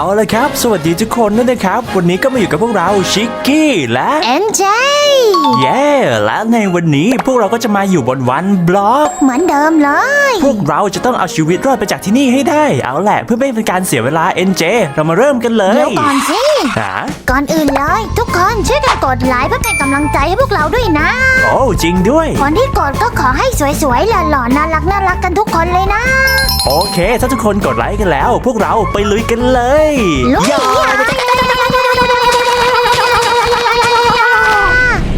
เอาละครับ สวัสดีทุกคนด้วยนะครับ วันนี้ก็มาอยู่กับพวกเราชิกกี้และเอ็นเจเย้และในวันนี้พวกเราก็จะมาอยู่บนวันบล็อก เหมือนเดิมเลย พวกเราจะต้องเอาชีวิตรอดไปจากที่นี่ให้ได้ เอาแหละเพื่อไม่ให้เป็นการเสียเวลา NJ เรามาเริ่มกันเลยเดี๋ยวก่อนสิหาก่อนอื่นเลย ทุกคนช่วยกันกดไลค์เพื่อเป็นกำลังใจให้พวกเราด้วยนะ โอ้จริงด้วย คนที่กดก็ขอให้สวยๆหล่อๆน่ารักน่ารักกันทุกคนเลยนะ โอเค ถ้าทุกคนกดไลค์กันแล้ว พวกเราไปลุยกันเลยลุยย่า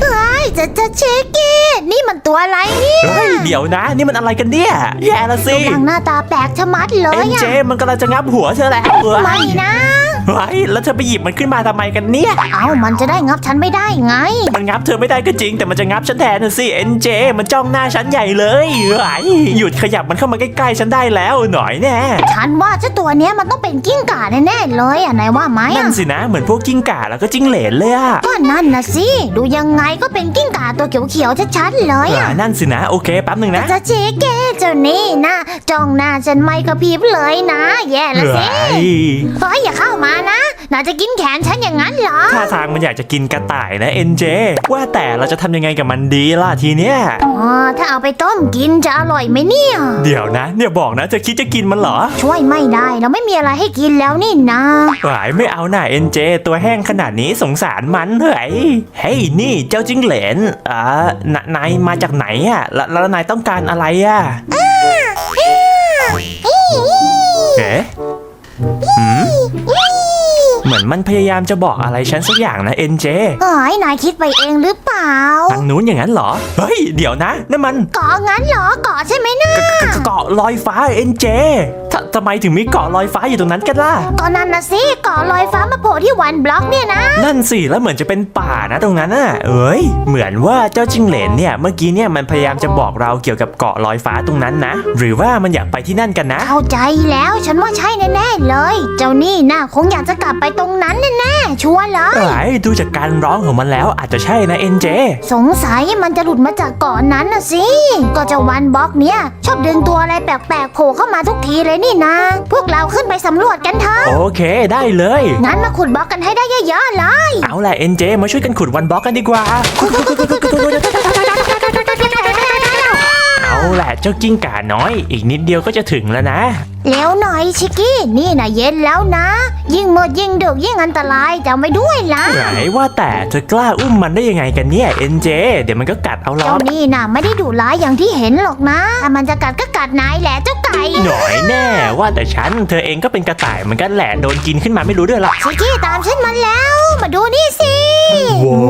เฮ้ยจะจะเชคกี้ นี่มันตัวอะไรเนี่ยเฮ้ยเดี๋ยวนะ นี่มันอะไรกันเนี่ยแย่ละสิหนังหน้าตาแปลกชะมัดเลย NJ อะมันกำลังจะงับหัวเธอแล้วเฮ้ยไม่นะ เฮ้ยแล้วเธอไปหยิบมันขึ้นมาทำไมกันเนี่ย เอามันจะได้งับฉันไม่ได้ไง มันงับเธอไม่ได้ก็จริง แต่มันจะงับฉันแทนนะสิ NJ มันจ้องหน้าฉันใหญ่เลยเฮ้ยหยุดขยับมันเข้ามาใกล้ๆฉันได้แล้วหน่อยแน่ฉันว่าเจ้าตัวเนี้ยมันต้องเป็นกิ้งก่าแน่ๆเลยอะนายว่าไหมนั่อะนสินะเหมือนพวกจิ้งก่าแล้วก็จิ้งเหลนเลยอะก็นั่นนะสิดูยังไงก็เป็นกิ้งก่าตัวเขียวๆชัดๆเลยอ่าอะนั่นสินะโอเคแป๊บหนึ่งนะจะเจ๊เกเจ้านี่นะจ้องหน้าฉันไม่กระพริบเลยนะ แย่ละสิเฮ้ยเฮ้ยอย่าเข้ามานะน่าจะกินแขนฉันอย่างนั้นเหรอ ท่าทางมันอยากจะกินกระต่ายนะ NJ ว่าแต่เราจะทำยังไงกับมันดีล่ะทีเนี้ย อ๋อ ถ้าเอาไปต้มกินจะอร่อยไหมเนี่ย เดี๋ยวนะ เนี่ยบอกนะจะคิดจะกินมันเหรอช่วยไม่ได้ เราไม่มีอะไรให้กินแล้วนี่นะ หายไม่เอาหน่า NJ ตัวแห้งขนาดนี้สงสารมันเฮ้ยเฮ้ยนี่เจ้าจิ้งเหลนอ่านนายมาจากไหนอะแล้วแล้วนายต้องการอะไรอะเอ๊ะหืม เหมือนมันพยายามจะบอกอะไรฉันสักอย่างนะ NJ เฮ้ยนายคิดไปเองหรือเปล่า ทางนู้นอย่างนั้นเหรอ เฮ้ย เดี๋ยวนะนั่นมันเกาะงั้นเหรอเกาะใช่ไหมนะเกาะลอยฟ้า NJ ททำไมถึงมีเกาะลอยฟ้าอยู่ตรงนั้นกันล่ะ ก็นั่นนะสิเกาะลอยฟ้ามาโผล่ที่วันบล็อกเนี่ยนะ นั่นสิแล้วเหมือนจะเป็นป่านะตรงนั้นน่ะ เอ้ย เหมือนว่าเจ้าจิงเหลนเนี่ยเมื่อกี้เนี่ยมันพยายามจะบอกเราเกี่ยวกับเกาะลอยฟ้าตรงนั้นนะ หรือว่ามันอยากไปที่นั่นกันนะ เข้าใจแล้วฉันว่าใช่แน่ๆเลย เจ้านี่น่ะคงอยากจะกลับไปตรงนั้นแน่ๆชัวร์เลยเอ้ยดูจากการร้องของมันแล้วอาจจะใช่นะ NJ สงสัยมันจะหลุดมาจากเกาะนั้นนะสิ ก็เจ้าวันบล็อกเนี่ยชอบดึงตัวอะไรแปลกๆโผล่เข้ามาทุกทีเลยนี่นะ พวกเราขึ้นไปสำรวจกันเถอะโอเคได้เลย งั้นมาขุดบล็อกกันให้ได้เยอะๆเลยเอาแหละ NJ มาช่วยกันขุดวันบล็อกกันดีกว่า เอาแหละเจ้ากิ้งก่าน้อย อีกนิดเดียวก็จะถึงแล้วนะ เร็วหน่อยชิกกี้ นี่นะเย็นแล้วนะ ยิ่งมืดยิ่งดึกยิ่งอันตรายจำไว้ด้วยล่ะไหนว่าแต่เธอกล้าอุ้มมันได้ยังไงกันเนี่ย NJ เดี๋ยวมันก็กัดเอาหรอเจ้ากนี่นะไม่ได้ดุร้ายอย่างที่เห็นหรอกนะถ้ามันจะกัดก็กัดนายแหละเจ้าไก่หน่อยแน่ ว่าแต่ฉันเธอเองก็เป็นกระต่ายเหมือนกันแหละโดนกินขึ้นมาไม่รู้ด้วยหรอกชิกกี้ตามฉันมาแล้ว มาดูนี่สิว้า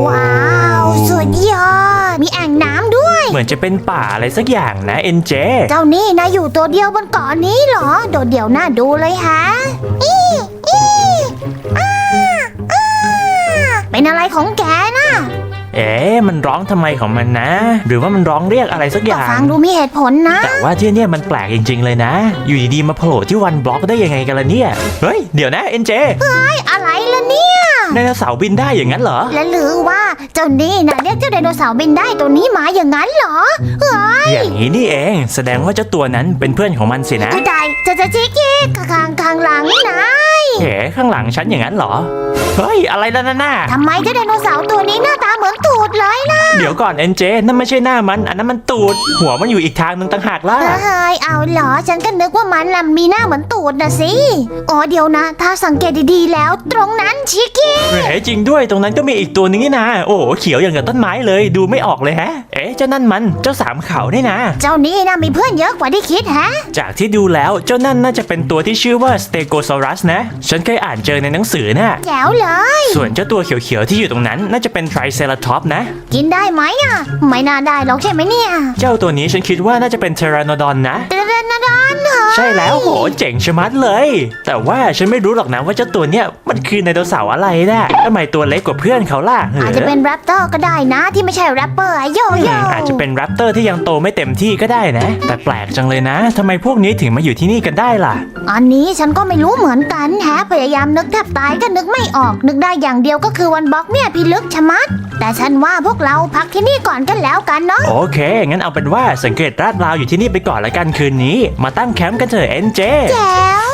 อนจะเป็นป่าอะไรสักอย่างนะเอ็นเจ เจ้านี่นะอยู่ตัวเดียวบนเกาะนี้เหรอ โดดเดี่ยวน่าดูเลยฮะอีอีอ้าอ้าเป็นอะไรของแก เอ๊ะมันร้องทำไมของมันนะ หรือว่ามันร้องเรียกอะไรสักอก็ย่าง ฟังดูมีเหตุผลนะ แต่ว่าที่เนี่ยมันแปลกจริง ๆ เลยนะ อยู่ดีๆมาโผล่ที่วันบล็อกได้ยังไงกันล่ะเนี่ย เฮ้ย เดี๋ยวนะ NJ อะไรล่ะเนี่ย ไดโนเสาร์บินได้อย่างนั้นเหรอ และหรือว่าเจ้านี่นะเรียกเจ้าไดโนเสาร์บินได้ตัวนี้มาอย่างนั้นเหรอเฮ้ยอย่างนี้นี่เอง แสดงว่าเจ้าตัวนั้นเป็นเพื่อนของมันสินะจะได้จะจะชิกกี้ข้างข้างหลังนะเอ๋ข้างหลังฉันอย่างนั้นเหรอ เฮ้ย อะไรแล้วนะน่า ทำไมเจ้าไดโนเสาร์ตัวนี้หน้าตาเหมือนตูดเลยนะเดี๋ยวก่อน NJ นั่นไม่ใช่หน้ามัน อันนั้นมันตูด หัวมันอยู่อีกทางหนึงต่างหากล่ะ เฮ้ยเอาเหรอ ฉันก็นึกว่ามันน่ะมีหน้าเหมือนตูดนะสิ อ๋อเดี๋ยวนะ ถ้าสังเกตดีๆแล้ว ตรงนั้นชิกกี้เอ๋จริงด้วยตรงนั้นก็มีอีกตัวนึงนี่นะ โอ้โหเขียวอย่างกับต้นไม้เลย ดูไม่ออกเลยแฮะ เอ๊ะเจ้านั่นมันเจ้าสามเขานี่นะ เจ้านี่นะมีเพื่อนเยอะกว่าที่คิดฮะ จากที่ดูแล้วเจ้านั่นน่าจะเป็นตัวที่ชื่อว่า Stegosaurus นะ ฉันเคยอ่านเจอในหนังสือน่ะ แจ๋วเลย ส่วนเจ้าตัวเขียวๆที่อยู่ตรงนั้นน่าจะเป็น Triceratops นะ กินได้ไหมอะ ไม่น่าได้หรอกใช่ไหมเนี่ยเจ้าตัวนี้ฉันคิดว่าน่าจะเป็น Pteranodon นะ เดนเดนดอนเหรอใช่แล้วโหเจ๋งชะมัดเลย แต่ว่าฉันไม่รู้หรอกนะว่าเจ้าตัวเนี้ยมันคือไดโนเสาร์อะไรนะทำไมตัวเล็กกว่าเพื่อนเขาล่ะอาจจะเป็นแรปเตอร์ก็ได้นะที่ไม่ใช่แรปเปอร์อะโยอืโย่มอาจจะเป็นแรปเตอร์ที่ยังโตไม่เต็มที่ก็ได้นะ แต่แปลกจังเลยนะทำไมพวกนี้ถึงมาอยู่ที่นี่กันได้ล่ะ อันนี้ฉันก็ไม่รู้เหมือนกันแฮะพยายามนึกแทบตายก็นึกไม่ออก นึกได้อย่างเดียวก็คือวันบล็อกเนี่ยพิลึกชะมัด แต่ฉันว่าพวกเราพักที่นี่ก่อนกันแล้วกันเนาะ โอเค งั้นเอาเป็นว่าสังเกตราดราวอยู่ที่นี่ไปก่อนละกันคืนนี้ มาตั้งแคมป์กันเถอะเอ็นเจ แจ๋ว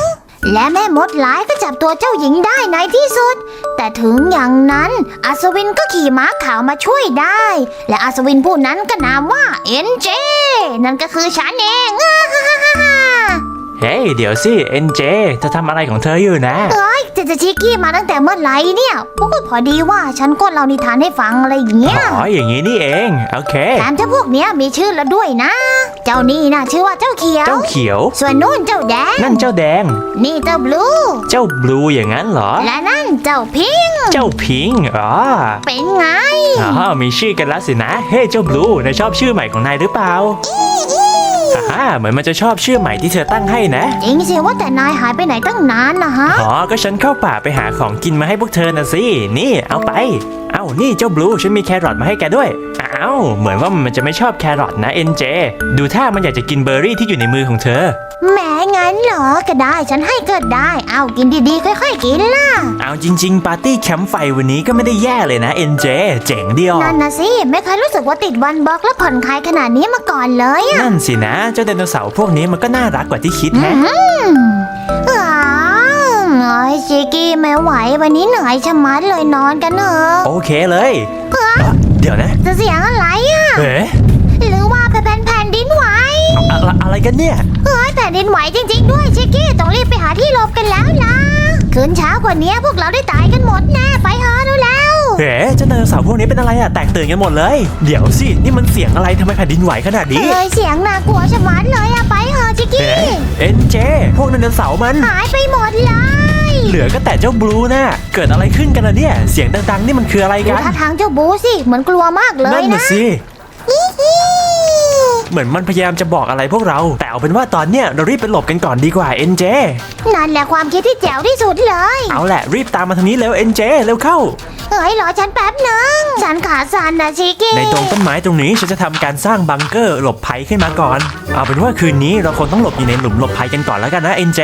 และแม่มดร้ายก็จับตัวเจ้าหญิงได้ในที่สุด แต่ถึงอย่างนั้น อัศวินก็ขี่ม้าขาวมาช่วยได้ และอัศวินผู้นั้นก็นามว่าเอ็นเจ นั่นก็คือฉันเอง เฮ้ย เดี๋ยวสิเอ็นเจเธอทำอะไรของเธออยู่นะ เอ้ย จะจะชิกกี้มาตั้งแต่เมื่อไหร่เนี่ยโอ้ยพอดีว่าฉันก็เล่านิทานให้ฟังอะไรอย่างเงี้ยอ๋ออย่างนี้นี่เอง โอเค แถมเจ้าพวกเนี้ยมีชื่อแล้วด้วยนะ เจ้านี่นะชื่อว่าเจ้าเขียว เจ้าเขียว ส่วนนู่นเจ้าแดง นั่นเจ้าแดง นี่เจ้าบลู เจ้าบลูอย่างนั้นเหรอ และนั่นเจ้าพิงค์เจ้าพิงค์อ๋อเป็นไง อ๋อมีชื่อกันแล้วสินะ เฮ้ยเจ้าบลูนายชอบชื่อใหม่ของนายหรือเปล่า ฮ่าเหมือนมันจะชอบชื่อใหม่ที่เธอตั้งให้นะ จริงสิว่าแต่นายหายไปไหนตั้งนานนะฮะ อ๋อ ก็ฉันเข้าป่าไปหาของกินมาให้พวกเธอนะสิ นี่เอาไป เอานี่เจ้าบลู ฉันมีแครอทมาให้แกด้วยอ้าวเหมือนว่ามันจะไม่ชอบแครอทนะเอ็นเจ ดูท่ามันอยากจะกินเบอร์รี่ที่อยู่ในมือของเธอ แหมงั้นเหรอก็ได้ฉันให้ก็ได้ เอากินดีๆ ค่อยๆกินล่ะ เอาจริง ๆ ปาร์ตี้แคมป์ไฟวันนี้ก็ไม่ได้แย่เลยนะเอ็นเจเจ๋งเดียวนั่นนะสิ ไม่เคยรู้สึกว่าติดวันบล็อกและผ่อนคลายขนาดนี้มาก่อนเลยอะนั่นสินะ เจ้าไดโนเสาร์พวกนี้มันก็น่ารักกว่าที่คิดแฮะอ้าวโอ้ยชิกกี้ไม่ไหววันนี้เหนื่อยชะมัดเลยนอนกันเถอะโอเคเลยอ๋อเดี๋ยวนะ จะเสียงอะไรอะเอ๊ะหรือว่าแผ่นแผ่นดินไหว อะไรอะไรกันเนี่ย เฮ้ยแผ่นดินไหวจริง ๆ ด้วยชิกกี้ต้องรีบไปหาที่หลบกันแล้วล่ะคืนเช้ากว่านี้พวกเราได้ตายกันหมดแน่ไปเถอะดูแล้วเอ๊ะเจ้าไดโนเสาร์พวกนี้เป็นอะไรอะแตกตื่นกันหมดเลย เดี๋ยวสิ นี่มันเสียงอะไรทำไมแผ่นดินไหวขนาดนี้ เอ้ยเสียงน่ากลัวชะมัดเลยอะไปเถอะชิกกี้เอ๊ะเอ็นเจ พวกไดโนเสาร์มัน หายไปหมดเลยเหลือก็แต่เจ้าบลูน่ะ เกิดอะไรขึ้นกันล่ะเนี่ย เสียงดังๆ นี่มันคืออะไรดูกันท่าทางเจ้าบูสิเหมือนกลัวมากเลนั่ยนน่ะนะสิ เหมือนมันพยายามจะบอกอะไรพวกเรา แต่เอาเป็นว่าตอนเนี้ยเรารีบไปหลบกันก่อนดีกว่าเอ็นเจนั่นแหละความคิดที่แจ๋วที่สุดเลย เอาแหละรีบตามมาทางนี้เร็วเอ็นเจเร็วเข้าเฮ้ยรอฉันแป๊บหนึ่งฉันขาสั่นนะชิกกี้ในตรงต้นไม้ตรงนี้ฉันจะทำการสร้างบังเกอร์หลบภัยขึ้นมาก่อน เอาเป็นว่าคืนนี้เราคงต้องหลบอยู่ในหลุมหลบภัยกันก่อนแล้วกันนะเอ็นเจ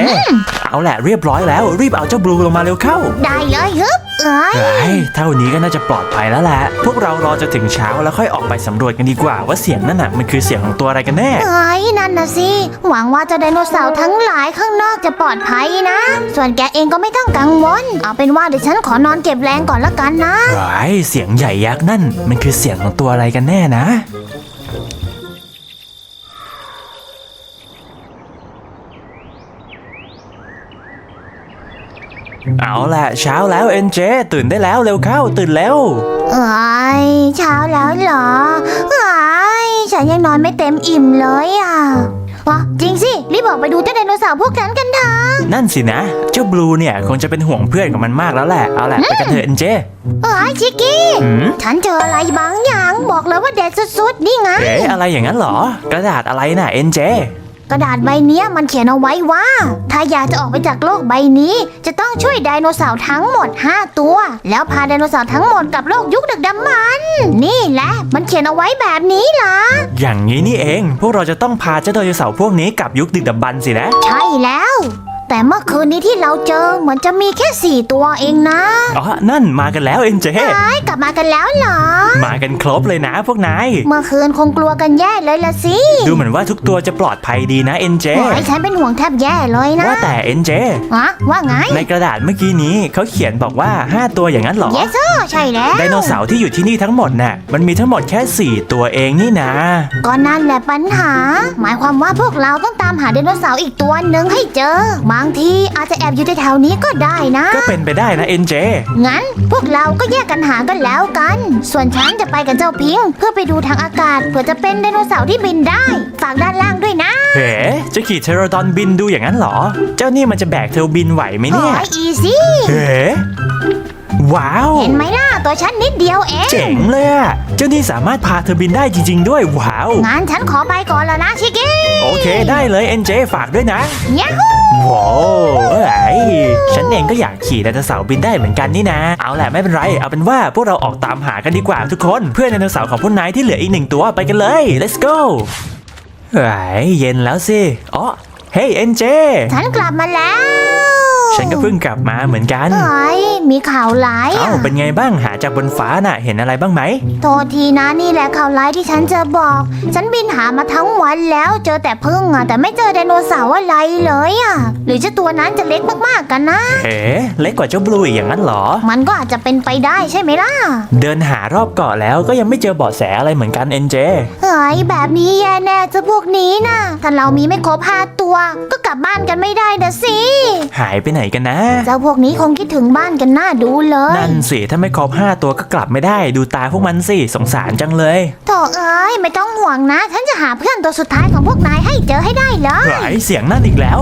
เอาแหละเรียบร้อยแล้วรีบเอาเจ้าบลูลงมาเร็วเข้า ได้เลยฮึบเอ้ยเฮ้ยเท่านี้ก็น่าจะปลอดภัยแล้วแหละ พวกเรารอจะถึงเช้าแล้วค่อยออกไปสำรวจกันดีกว่า ว่าเสียงนั่นน่ะมันคือเสียงของตัวอะไรกันแน่ เอ้ยนั่นนะสิ หวังว่าเจะไดโนเสาร์ทั้งหลายข้างนอกจะปลอดภัยนะ ส่วนแกเองก็ไม่ต้องกังวล เอาเป็นว่าเดี๋ยวฉันขอนอนเก็บแรงก่อนละกันนะไอ้เสียงใหญ่ยักษ์นั่น มันคือเสียงของตัวอะไรกันแน่นะ เอาล่ะ เช้าแล้วเอ็นเจ ตื่นได้แล้วเร็วเข้าตื่นแล้ว เอ้ยเช้าแล้วเหรอเอ้ยฉันยังนอนไม่เต็มอิ่มเลยอะวะจริงสิ รีบออกไปดูเจ้าไดโนเสาร์พวกนั้นกันเถอะ นั่นสินะ เจ้าบลูเนี่ยคงจะเป็นห่วงเพื่อนกับมันมากแล้วแหละเอาล่ะไปกันเถอะเอ็นเจเอ้ยชิกกี้ หืมฉันเจออะไรบางอย่างบอกเลยว่าเด็ดสุดๆ นี่ไง เอ๊ะอะไรอย่างนั้นเหรอ กระดาษอะไรน่ะเอ็นเจก ระดาษใบเนี้ยมันเขียนเอาไว้ว่า ถ้าอยากจะออกไปจากโลกใบนี้ จะต้องช่วยไดโนเสาร์ทั้งหมด 5 ตัว แล้วพาไดโนเสาร์ทั้งหมดกลับโลกยุคดึกดำบรรพ์นี่แหละมันเขียนเอาไว้แบบนี้ล่ะอย่างนี้นี่เอง พวกเราจะต้องพาเจ้าไดโนเสาร์พวกนี้กลับยุคดึกดำบรรพ์สินะ ใช่แล้วแต่เมื่อคืนนี้ที่เราเจอเหมือนจะมีแค่4ตัวเองนะอ๋อ นั่นมากันแล้วเอ็นเจ ไอ้ยกลับมากันแล้วเหรอ มากันครบเลยนะพวกนาย เมื่อคืนคงกลัวกันแย่เลยละสิดูเหมือนว่าทุกตัวจะปลอดภัยดีนะเอ็นเจ โอ้ยฉันเป็นห่วงแทบแย่เลยนะว่าแต่เอ็นเจ ฮะว่าไง ในกระดาษเมื่อกี้นี้เขาเขียนบอกว่า 5 ตัวอย่างนั้นเหรอเยสใช่แล้ว ไดโนเสาร์ที่อยู่ที่นี่ทั้งหมดน่ะ มันมีทั้งหมดแค่ 4 ตัวเองนี่นะ ก็นั่นแหละปัญหา หมายความว่าพวกเราต้องตามหาไดโนเสาร์อีกตัวหนึ่งให้เจอ บางทีอาจจะแอบอยู่แถวๆนี้ก็ได้นะ ก็เป็นไปได้นะเอ็นเจ งั้นพวกเราก็แยกกันหากันแล้วกัน ส่วนฉันจะไปกับเจ้าพิงค์เพื่อไปดูทางอากาศเผื่อจะเป็นไดโนเสาร์ที่บินได้ ฝากด้านล่างด้วยนะเฮ้จะขี่เทโรดอนบินดูอย่างนั้นเหรอ เจ้านี่มันจะแบกเธอบินไหวไหมโอ้เนี่ยยอีซี่เฮ้ว้าว เห็นไหมล่ะตัวฉันนิดเดียวเอง เจ๋งเลยอะเจ้านี่สามารถพาเธอบินได้จริง ๆ ด้วยว้าวงั้นฉันขอไปก่อนแล้วนะชิคกี้ โอเคได้เลยเอ็นเจฝากด้วยนะ ยาฮู ว้าวเอ้ยฉันเองก็อยากขี่ไดโนเสาร์บินได้เหมือนกันนี่นะ เอาแหละไม่เป็นไร เอาเป็นว่าพวกเราออกตามหากันดีกว่าทุกคน เพื่อนไดโนเสาร์ของพวกนายที่เหลืออีกหนึ่งตัวไปกันเลย let's go เฮ้ยเย็นแล้วสิอ๋อเฮ้ยเอ็นเจ ฉันกลับมาแล้ว ฉันก็เพิ่งกลับมาเหมือนกัน เฮ้ยมีข่าวร้ายเอ้าอะเป็นไงบ้างหา จากบนฟ้าน่ะ เห็นอะไรบ้างไหม โทษทีนะนี่แหละข่าวร้ายที่ฉันจะบอก ฉันบินหามาทั้งวันแล้วเจอแต่พึ่งอะแต่ไม่เจอไดโนเสาร์อะไรเลยอะหรือเจ้าตัวนั้นจะเล็กมากๆกันนะ เอ๋เล็กกว่าเจ้าบลูอีกอย่างนั้นเหรอ มันก็อาจจะเป็นไปได้ใช่ไหมล่ะ เดินหารอบเกาะแล้วก็ยังไม่เจอเบาะแสอะไรเหมือนกันเอ็นเจ เฮ้ยแบบนี้แย่แน่เจ้าพวกนี้นะถ้าเรามีไม่ครบห้าตัว ก็กลับบ้านกันไม่ได้นะสิ หายไปไหนกันนะ เจ้าพวกนี้คงคิดถึงบ้านกันหน้าดูเลย นั่นสิถ้าไม่ครบห้าตัวก็กลับไม่ได้ดูตาพวกมันสิสงสารจังเลยโถเอ้ยไม่ต้องห่วงนะ ฉันจะหาเพื่อนตัวสุดท้ายของพวกนายให้เจอให้ได้เลยหายเสียงนั่นอีกแล้ว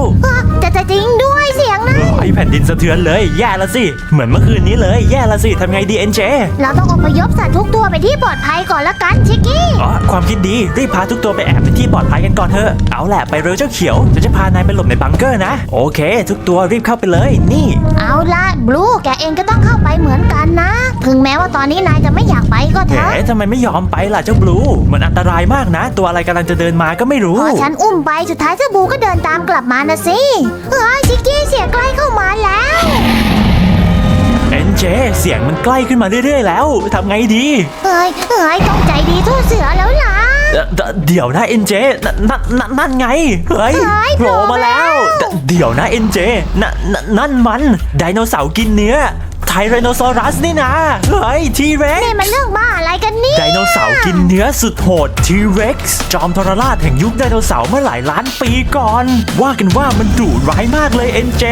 จะจะจริงด้วยเสียงนะ ไอ้แผ่นดินสะเทือนเลย แย่ละสิ เหมือนเมื่อคืนนี้เลย แย่ละสิทำไงดีเอ็นเจเราต้องอพยพสัตว์ทุกตัวไปที่ปลอดภัยก่อนละกันชิกกี้อ๋อความคิดดีรีบพาทุกตัวไปแอบในที่ปลอดภัยกันก่อนเถอะเอาแหละไปเร็วเจ้าเขียวฉันจะพานายไปหลบในบังเกอร์นะ โอเค ทุกตัวรีบเข้าไปเลยนี่ เอาละบลูแกเองก็ต้องเข้าไปเหมือนกันนะ ถึงแม้ว่าตอนนี้นายจะไม่อยากไปก็เถเอ๋อะทำไมไม่ยอมไปล่ะเจ้าบลูมันอันตรายมากนะ ตัวอะไรกำลังจะเดินมาก็ไม่รู้ พอฉันอุ้มไปสุดท้ายเจ้าบลูก็เดินตามกลับมานะสิเฮ้ยชิกกี้เสียงใกล้เข้ามาแล้ว เอ็นเจ เสียงมันใกล้ขึ้นมาเรื่อยๆแล้วทำไงดีเฮ้ยเฮ้ยต้องใจดีสู้เสือแล้วล่ะ เอ่อเอ่อเดี๋ยวนะเอ็นเจนั่นนั่นนั่นนั่นไง เฮ้ยเฮ้ยโผล่มาแล้ว โผล่แล้ว เดี๋ยวนะเอ็นเจนั่นนั่นนั่นมันไดโนเสาร์กินเนื้อ ไทไรโนซอรัสนี่นะ เฮ้ยทีเร็กนี่มันเรื่องบ้าอะไรกันเนี่ยไดโนเสาร์กินเนื้อสุดโหดทีเร็กซ์จอมทรราชแห่งยุคไดโนเสาร์เมื่อหลายล้านปีก่อน ว่ากันว่ามันดุร้ายมากเลยเอ็นเจ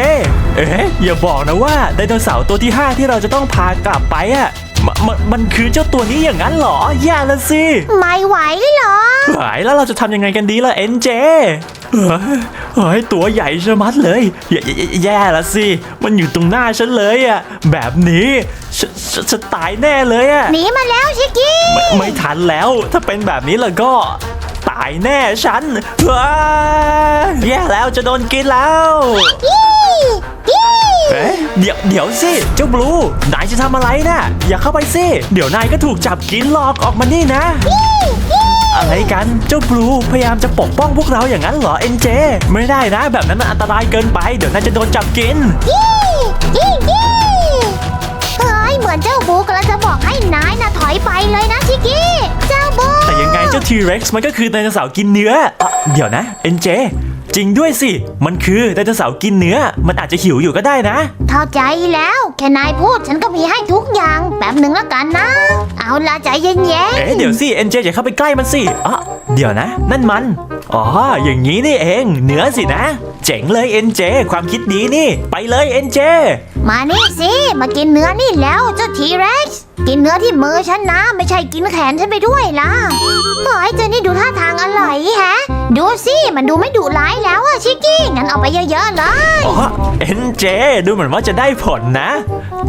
เอ๊ะอย่าบอกนะว่าไดโนเสาร์ตัวที่ 5 ที่เราจะต้องพากลับไปอะมมันมันคือเจ้าตัวนี้อย่างนั้นเหรอแย่ละสิ ไม่ไหวเหรอหายแล้วเราจะทำยังไงกันดีล่ะเอ็นเจ เฮ้ยตัวใหญ่ชะมัดเลยแย่แย่แย่ละสิ มันอยู่ตรงหน้าฉันเลยอะ แบบนี้ฉฉฉันตายแน่เลยอะ หนีมาแล้วชิกกี้ไม่ไม่ทันแล้ว ถ้าเป็นแบบนี้แล้วก็ตายแน่ฉันว้าแย่แล้วจะโดนกินแล้วยี่ยี่เอ๊ะเดี๋ยวเดี๋ยวสิเจ้าบลู นายจะทำอะไรนะ่ะอย่าเข้าไปสิ เดี๋ยวนายก็ถูกจับกินหลอกออกมานี่นะ อะไรกัน เจ้าบลูพยายามจะปกป้องพวกเราอย่างนั้นเหรอเอ็นเจ ไม่ได้นะ แบบนั้นมันอันตรายเกินไป เดี๋ยวนายจะโดนจับกินยี่ยี่ยี่เฮ้ยเหมือนเจ้าบูกำลังจะบอกให้นายนะถอยไปเลยนะชิกกี้เจ้าบูแต่ยังไงเจ้าทีเร็กซ์มันก็คือไดโนเสาร์กินเนื้ออะเดี๋ยวนะเอ็นเจ จริงด้วยสิ มันคือไดโนเสาร์กินเนื้อ มันอาจจะหิวอยู่ก็ได้นะ เข้าใจแล้ว แค่นายพูดฉันก็มีให้ทุกอย่างแป๊บหนึ่งแล้วกันนะ เอาละใจเย็นเอ๊ะเดี๋ยวสิเอ็นเจอย่าเข้าไปใกล้มันสิอ๋อเดี๋ยวนะ นั่นมัน อ๋อ อย่างนี้นี่เอง เนื้อสินะ เจ๋งเลยเอ็นเจความคิดดีนี่ ไปเลยเอ็นเจ ๆมานี่สิ มากินเนื้อนี่แล้วเจ้าทีเร็กซ์ กินเนื้อที่มือฉันนะ ไม่ใช่กินแขนฉันไปด้วยล่ะเฮ้ยเจอนี่ดูท่าทางอร่อยแฮะ ดูสิมันดูไม่ดุร้ายแล้วอะชิกกี้งั้นเอาไปเยอะๆเลย อ๋อเอ็นเจ ดูเหมือนว่าจะได้ผลนะ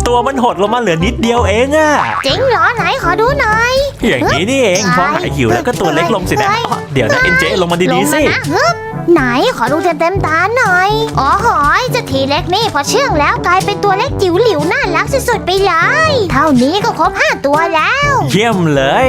ตัวมันหดลงมาเหลือนิดเดียวเองอะจริงเหรอไหนขอดูหน่อย อย่างนี้นี่เองพอหายหิวแล้วก็ตัวเล็กลงสินะอ๋อเดี๋ยวนะเอ็นเจลงมาดีๆสิ ลงมานะฮึบไหนขอดูเต็มเต็มๆตาหน่อย อ๋อหอยเจ้าทีเล็กนี่พอเชื่องแล้วกลายเป็นตัวเล็กจิ๋วหลิวน่ารักสุดๆไปเลย เท่านี้ก็ครบห้าตัวแล้ว เยี่ยมเลย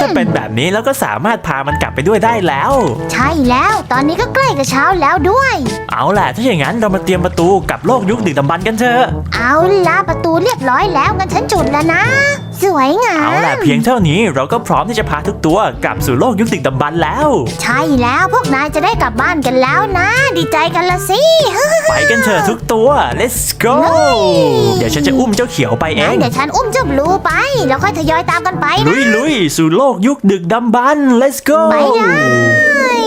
ถ้าเป็นแบบนี้แล้วก็สามารถพามันกลับไปด้วยได้แล้ว ใช่แล้วตอนนี้ก็ใกล้กับเช้าแล้วด้วย เอาล่ะ ถ้าอย่างนั้นเรามาเตรียมประตูกับโลกยุคดึกดำบรรพ์กันเถอะ เอาละประตูเรียบร้อยแล้วงั้นฉันจุดแล้วนะ สวยงามเอาล่ะเพียงเท่านี้เราก็พร้อมที่จะพาทุกตัวกลับสู่โลกยุคดึกดำบรรพ์แล้ว ใช่แล้วพวกนายจะได้กลับบ้านกันแล้วนะ ดีใจกันละสิ ไปกันเถอะทุกตัว let's go เดี๋ยวฉันจะอุ้มเจ้าเขียวไปเองั้นง เดี๋ยวฉันอุ้มเจ้าบลูไป แล้วค่อยทยอยตามกันไปลุนะ ยลุยสู่โลกยุคดึกดำบรรพ์ let's go ไปเลย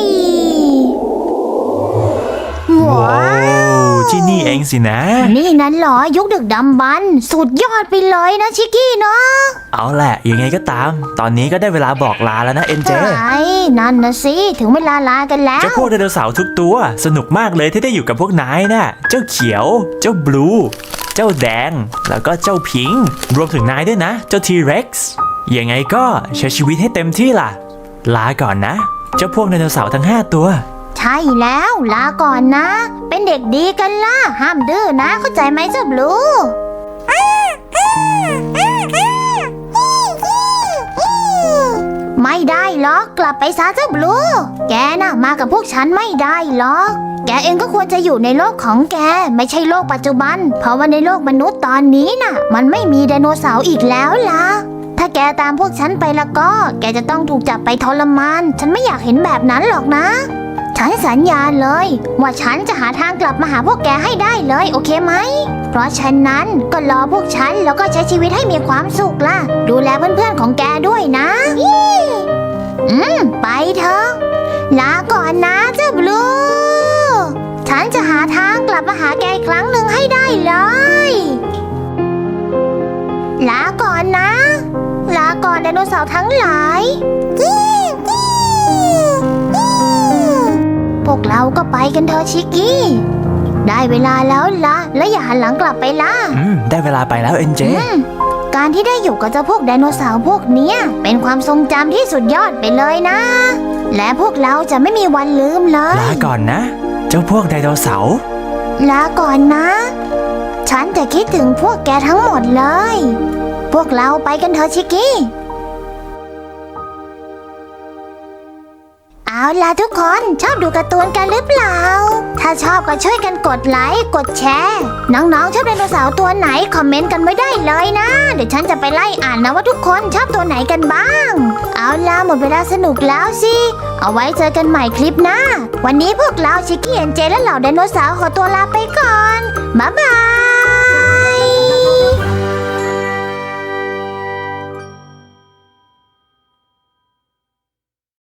ว้าว ที่นี่เองสินะ นี่นั่นเหรอยุคดึกดำบรรพ์สุดยอดไปเลยนะชิกกี้เนาะเอาแหละยังไงก็ตาม ตอนนี้ก็ได้เวลาบอกลาแล้วนะเอ็นเจ ไอ้นั่นนะสิถึงเวลาลากันแล้ว เจ้าพวกไดโนเสาร์ทุกตัว สนุกมากเลยที่ได้อยู่กับพวกนายน่ะ เจ้าเขียว เจ้าบลู เจ้าแดง แล้วก็เจ้าพิงค์รวมถึงนายด้วยนะ เจ้าทีเร็กซ์ยังไงก็ใช้ชีวิตให้เต็มที่ล่ะ ลาก่อนนะ เจ้าพวกไดโนเสาร์ทั้ง 5 ตัว ใช่แล้วลาก่อนนะ เป็นเด็กดีกันล่ะ ห้ามดื้อนะ เข้าใจไหมเจ้าบลูไม่ได้หรอกกลับไปซะเจ้าบลู แกน่ะมากับพวกฉันไม่ได้หรอกแแกเองก็ควรจะอยู่ในโลกของแก ไม่ใช่โลกปัจจุบัน เพราะว่าในโลกมนุษย์ตอนนี้น่ะ มันไม่มีไดโนเสาร์อีกแล้วล่ะ ถ้าแกตามพวกฉันไปแล้วก็ แกจะต้องถูกจับไปทรมาน ฉันไม่อยากเห็นแบบนั้นหรอกนะ ฉันสัญญาเลย ว่าฉันจะหาทางกลับมาหาพวกแกให้ได้เลยโอเคไหม เพราะฉะนั้นก็รอพวกฉันแล้วก็ใช้ชีวิตให้มีความสุขล่ะ ดูแลเพื่อนๆของแกด้วยนะอืม ไปเถอะลาก่อนนะเจ้าบลู ฉันจะหาทางกลับมาหาแกอีกครั้งหนึ่งให้ได้เลยลาก่อนนะ ลาก่อนไดโนเสาร์ทั้งหลาย ก็ไปกันเถอะชิกกี้ ได้เวลาแล้วละและอย่าหันหลังกลับไปล่ะ อืม ได้เวลาไปแล้วเอ็นเจ อืม การที่ได้อยู่กับเจ้าพวกไดโนเสาร์พวกเนี้ย เป็นความทรงจำที่สุดยอดไปเลยนะ และพวกเราจะไม่มีวันลืมเลย ลาก่อนนะ เจ้าพวกไดโนเสาร์ ลาก่อนนะ ฉันจะคิดถึงพวกแกทั้งหมดเลย พวกเราไปกันเถอะชิกกี้ เอาล่ะทุกคนชอบดูการ์ตูนกันหรือเปล่า ถ้าชอบก็ช่วยกันกดไลค์กดแชร์ น้องๆ ชอบไดโนเสาร์ตัวไหน คอมเมนต์กันไว้ได้เลยนะ เดี๋ยวฉันจะไปไล่อ่านนะว่าทุกคนชอบตัวไหนกันบ้าง เอาล่ะหมดเวลาสนุกแล้วสิ เอาไว้เจอกันใหม่คลิปหน้า วันนี้พวกเราชิคกี้เอ็นเจและเหล่าไดโนเสาร์ขอตัวลาไปก่อนบ๊ายบาย